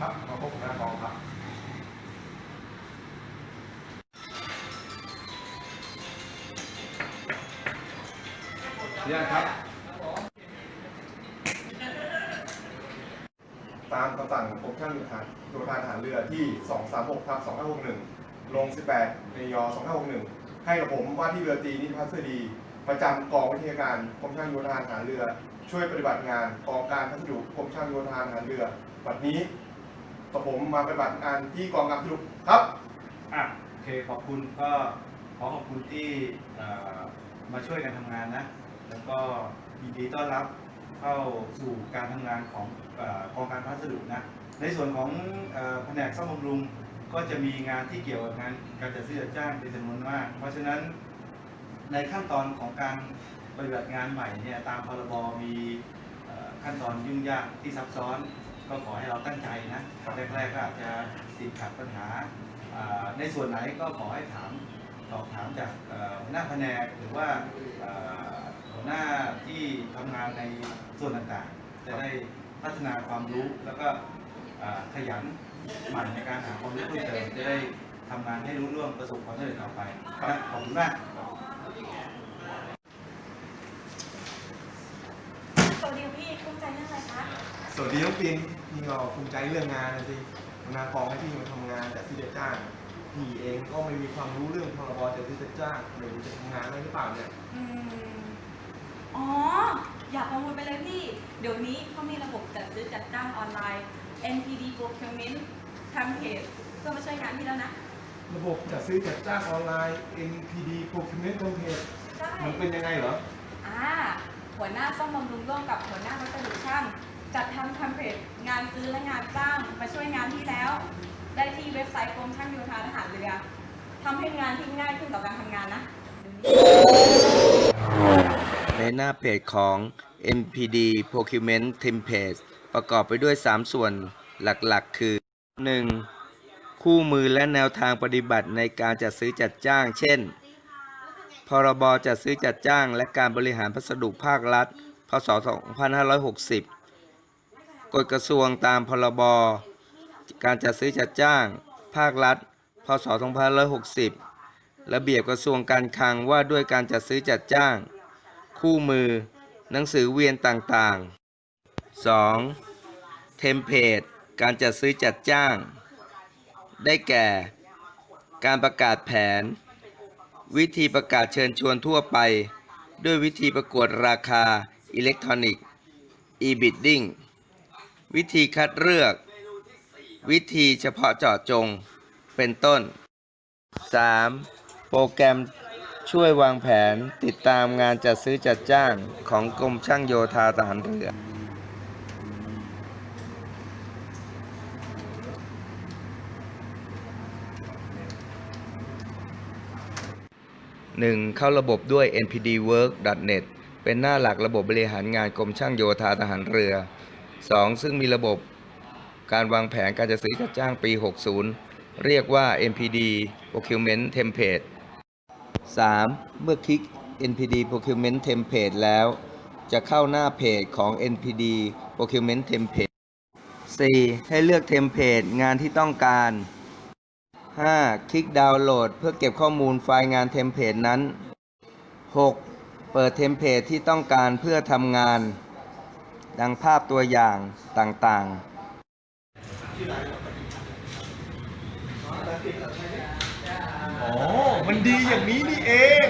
ครับมาพบหน้องครับเรียนครับ ตามคำสั่งกรมช่างทหารกรมทหารทหารเรือที่ 236ทับ2561 ลง 18 ในยอ2561 ให้กับผมว่าที่เรือตีนิพัสดี ประจำกองวิทยาการกรมช่างโยธาฐานเรือ ช่วยปฏิบัติงานกองการพัสดุกรมช่างโยธาฐานเรือ บัดนี้ กับผมมาปฏิบัติงานที่กองการพัสดุครับอะโอเคขอบคุณก็ขอขอบคุณที่มาช่วยกันทำงานนะ แล้วก็ยินดีต้อนรับเข้าสู่การทำงานของกองการพัสดุนะในส่วนของแผนกซ่อมบำรุงก็จะมีงานที่เกี่ยวกับงานการจัดซื้อจัดจ้างเป็นจำนวนมาก เพราะฉะนั้นในขั้นตอนของการปฏิบัติงานใหม่เนี่ยตามพรบมีขั้นตอนยุ่งยากที่ซับซ้อน ก็ขอให้เราตั้งใจนะแรกๆก็อาจจะติดขัดปัญหาอ่าในส่วนไหนก็ขอให้ถามสอบถามจากเอ่อหัวหน้าแผนกหรือว่าเอ่อหัวหน้าที่ทำงานในส่วนต่างๆ จะได้พัฒนาความรู้แล้วก็อ่าขยันหมั่นในการหาความรู้เพิ่มเติมจะได้ทำงานให้รู้ร่วงประสบความสำเร็จต่อไปนะขอบคุณมาก สวัสดีค่ะพี่ภูมิใจเรื่องอะไรคะ สวัสดีน้องปินพี่ก็ภูมิใจเรื่องงานนะสิหัวหน้ากองให้พี่มาทำงานแต่ที่จะจ้างพี่เองก็ไม่มีความรู้เรื่องพรบจัดซื้อจัดจ้างไม่รู้จะทำงานได้หรือเปล่าเนี่ย อืม อ๋อ อย่ากังวลไปเลยพี่ เดี๋ยวนี้เขามีระบบจัดซื้อจัดจ้างออนไลน์ NPD Procurement ทำเพจเพื่อมาช่วยงานพี่แล้วนะ ระบบจัดซื้อจัดจ้างออนไลน์ NPD Procurement Template ใช่มันเป็นยังไงเหรอ อ่า หัวหน้าซ่อมบำรุงร่วมกับหัวหน้าวัสดุช่าง จัดทำทำเพจงานซื้อและงานจ้าง มาช่วยงานที่แล้ว ได้ที่เว็บไซต์กรมช่างโยธาทหารเรือทำให้งานที่ง่ายขึ้นต่อการทำงานนะ ในหน้าเพจของ NPD Procurement Template ประกอบไปด้วย 3 ส่วนหลักๆ คือ 1. คู่มือและแนวทางปฏิบัติในการจัดซื้อจัดจ้าง เช่น พรบจัดซื้อจัดจ้างและการบริหารพัสดุภาครัฐ พศ 2560 กฎกระทรวงตามพรบการจัดซื้อจัดจ้าง ภาครัฐ พศ 2560 ระเบียบกระทรวงการคลังว่าด้วยการจัดซื้อจัดจ้าง คู่มือ หนังสือเวียนต่างๆ 2. เทมเพลตการจัดซื้อจัดจ้าง ได้แก่ การประกาศแผน วิธีประกาศเชิญชวนทั่วไป ด้วยวิธีประกวดราคาอิเล็กทรอนิกส์ e-bidding วิธีคัดเลือก วิธีเฉพาะเจาะจง เป็นต้น 3. โปรแกรมช่วยวางแผนติดตามงานจัดซื้อจัดจ้างของกรมช่างโยธาทหารเรือ 1. เข้าระบบด้วย npdwork.net เป็นหน้าหลักระบบบริหารงานกรมช่างโยธาทหารเรือ 2. ซึ่งมีระบบการวางแผนการจัดซื้อจัดจ้างปี 60 เรียกว่า NPD Procurement Template 3. เมื่อคลิก NPD Procurement Template แล้ว จะเข้าหน้าเพจของ NPD Procurement Template 4. ให้เลือกเทมเพลตงานที่ต้องการ 5. คลิกดาวน์โหลด เพื่อเก็บข้อมูลไฟล์งานเทมเพลตนั้น 6. เปิดเทมเพลตที่ต้องการเพื่อทำงาน ดังภาพตัวอย่างต่างๆอ๋อ มันดีอย่างนี้นี่เอง